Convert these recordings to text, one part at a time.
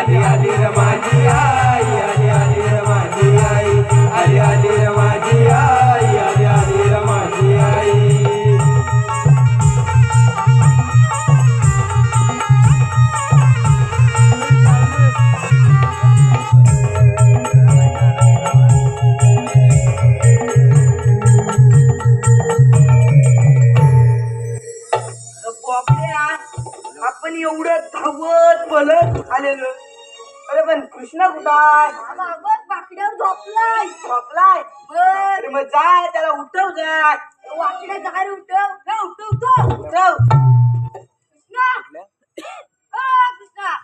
I Adi Adi Rama. बघ बाकड्यावर झोपलाय. झोपलाय? बघ अरे मग जाय त्याला उठव जाय. वाकड्या जाय उठव. हे उठव तो उठव. कृष्णा. अ, कृष्णा.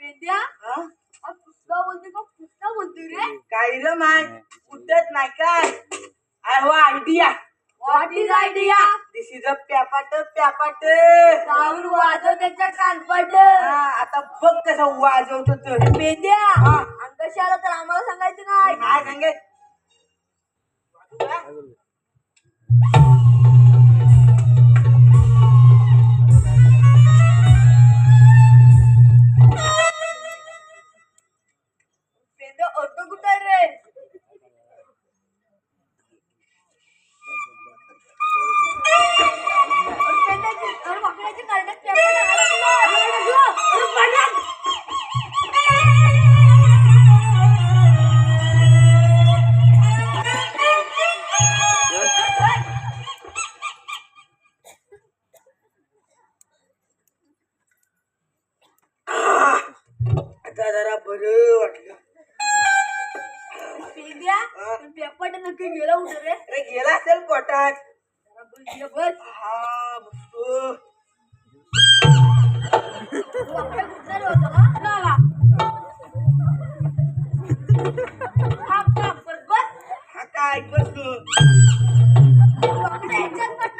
वेद्या. हा? अ, कृष्णा बोलते का? कृष्णा बोलते रे. काय रे माय उठत नाही काय? आय हो idea what is idea this is a प्यापाट प्यापाट जाऊन वाजव त्याच्या कानपट हा, आता बघ कसं वाजवतो तर वेद्या हा. अंगाशी आला तर आम्हाला सांगायचं नाही. काय सांगे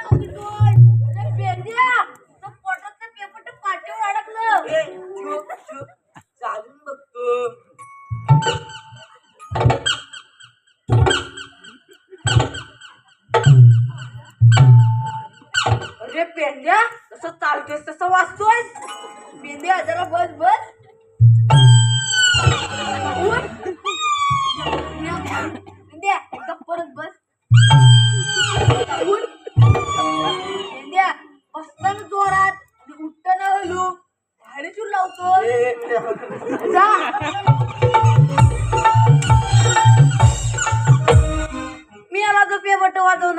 होती तू. अरे पेंड्या, तुझं पोटातलं पेपर तर अडकलं.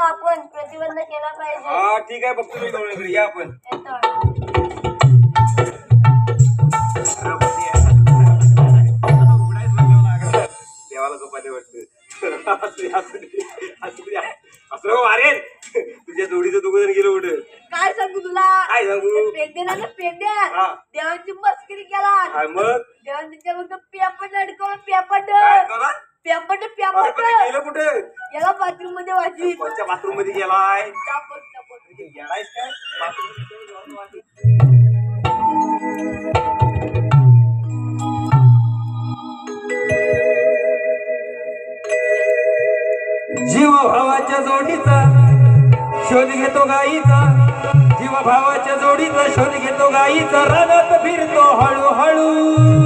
आपण प्रतिबंध केला पाहिजे. हा ठीक आहे बघतो मी गवळणीकडे या आपण. येतो. देवाला झोपायला वाटतं. असू दे, असू दे, असू दे. असं नको मारेन तुझ्या जोडीचं गेलो कुठं? काय सांगू तुला? काय सांगू? पेंड्याला ना पेंड्या. हा. देवाची मस्करी केला. काय मग? देवाने फक्त अडकवलं काय करा? पण ते गेलं कुठं? याला बाथरूममध्ये वाजवी. कोणत्या बाथरूममध्ये गेलाय. गेलायस काय? बाथरूम. जीव भावाच्या जोडीचा शोध घेतो गाईचा. जीव भावाच्या जोडीचा शोध घेतो गाईचा. रानात फिरतो हळूहळू.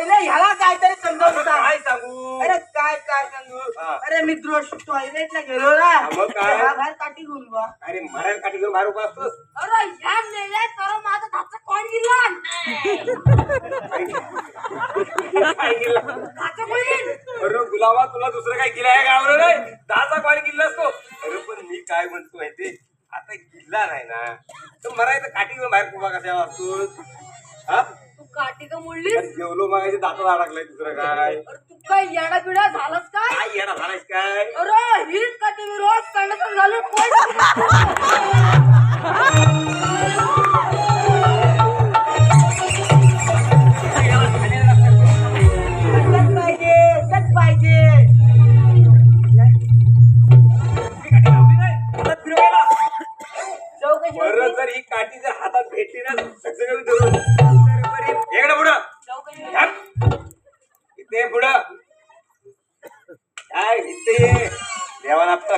पहिले ह्याला काहीतरी समजावून सांग काय सांगू? अरे काय काय सांगू? हा. अरे मित्र टॉयलेटला गेलो ना. हा, मग काय? बाहेर काठी घेऊन बा अरे मरायला काठी घेऊन बाहेर उभा असतोस? अरे ह्या तर माझा धाचा कोण गेला? काय केलं धाचा कोण गेला? अरे गुलाबा तुला दुसरं काय केलं आहे गावलं नाही दहाचा पाणी किल्ला असतो? अरे पण मी काय म्हणतो माहिती आता किल्ला नाही ना. तर मरायचं काठी घेऊन बाहेर उभा कशाला असतोस हा तू काठी का मोडलीस अरे मागायचे दातात अडकलाय दुसरं काय? अरे तू काय येडा बिडा झालास काय? काय येणार झालायस काय? अरे हीच का तुम्ही रोज कंडक्टर घालून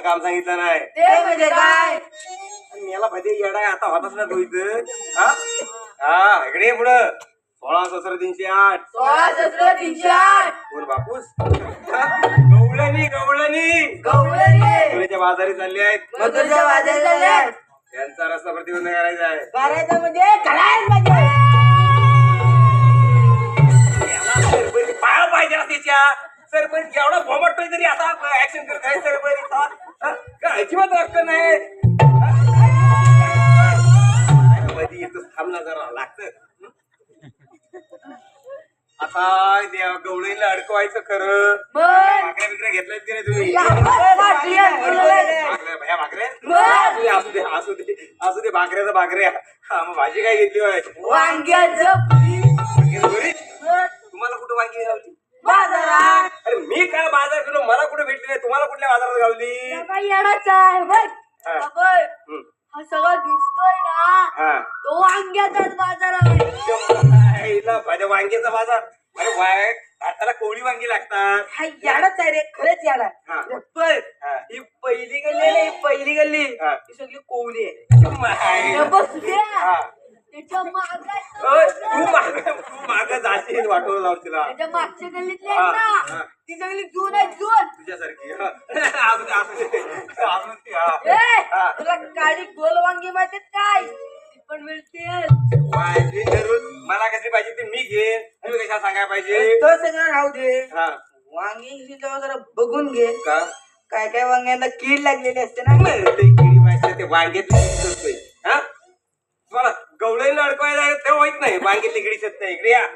काम सांगितलं नाही. ते म्हणजे काय? आणि याला भजे आता होताच ना हा? हा इकडे ये पुढं. सोळा सतरा तीनशे आठ. सोळा सतरा तीनशे आठ. कोण बापूस. गवळणी गवळणी. बाजारी चालले आहेत. मधुरच्या वाजायला झाल्या. यांचा रस्ता प्रतिबंध करायचा आहे. करायचं म्हणजे पाहिजे याला सरपंच पाया पाहिजे ना त्याच्या सरपंच एवढा भोमटतोय तरी आता ऍक्शन करत आहे सरपंच. अजिबात अक्कल नाही. हा? मध्ये येतच थांब ना जरा लागतं. आता देवा गवळीला अडकवायचं खरं. भाकऱ्या बिकऱ्या की नाही तुम्ही? भाकऱ्या, भाकऱ्या भया भाकऱ्या? असू दे असू दे असू दे भाकऱ्याचा भाकऱ्या. हा मग भाजी काय घेतली वांग्याचं? तुम्हाला कुठं वांगी गावली बाजारात. अरे मी काय बाजार केलो मला कुठे भेटली नाही? तुम्हाला कुठल्या बाजारात गावली काय येणाचा आहे बघ. हा. हा बघ. हम्म. हा सगळं दिसतोय ना. हा. तो वांग्याचाच बाजार आहे. माझ्या वांग्याचा बाजार. अरे वाय हाताला कोवळी वांगी लागतात. हा याडाच आहे रे. खरंच याडा. हा. पण हा. ही पहिली गल्ली आहे ना, ही पहिली गल्ली. हा. ही सगळी कोवली आहे. माय. हे हा. त्याच्या माग जाशील लाव तिला त्याच्या मागच्या गल्लीतले हा, आहेत हा. ना ती सगळी जून आहे जून. तुझ्यासारखी हा. असू दे असू दे असू दे हा. ए हा. तुला काळी गोल वांगी माहितीत काय? ती पण वांगी धरून मला कशी पाहिजे ते मी घेईन. तुम्ही कशा सांगायला पाहिजे? तो सगळं राहू दे. हा. वांगी जेव्हा जरा बघून घे. का? काय काय वांग्यांना कीड लागलेली असते ना. मग ते किडी पाहिजे ते वांग्यात दिसतोय गवळीला अडकवायला ते होत नाही. वांग्यातली किडी शत नाही. इकडे या.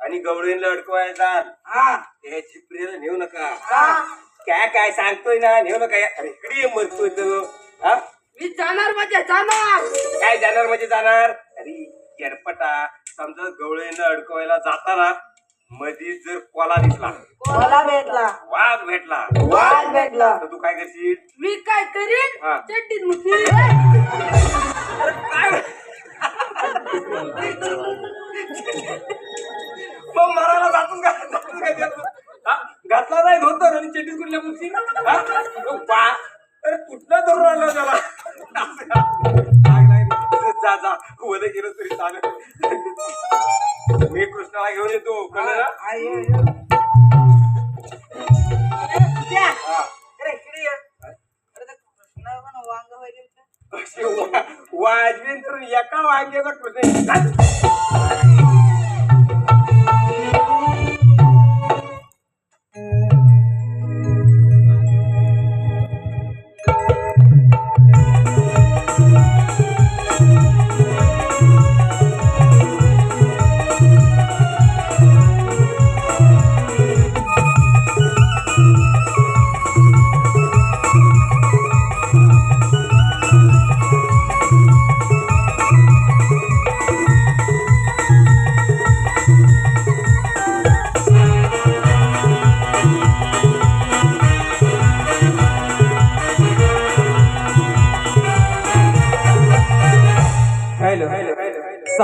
आणि गवळीला अडकवायला जाल. हा. त्या चिपरीला नेऊ नका. हा. काय काय सांगतोय ना? नेऊ नका. अरे इकडे मरतोय तो. हा? मी जाणार म्हणजे जाणार. काय जाणार म्हणजे जाणार? अरे येडपटा समजा गवळीला अडकवायला जाताना मधी जर कोला दिसला. मला भेटला. वाघ भेटला. वाघ भेटला. तर तू काय करशील? मी काय करीन? हा. चड्डीत मुठी अरे काय? मग मरायला जातून? हा? घातला नाही धोतर आणि चेटीत कुठल्या मुठी? तो बा अरे कुठला धरून आला त्याला. जा जा वध केलं तरी चालेल मी कृष्णाला घेऊन येतो कळलं. अरे इकडे. अरे कृष्णाला पण वांग वगैरे वाजवीन तर एका वांग्याचा कृष्ण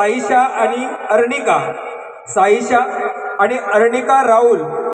साईशा आणि अर्णिका. साईशा आणि अर्णिका राहुल.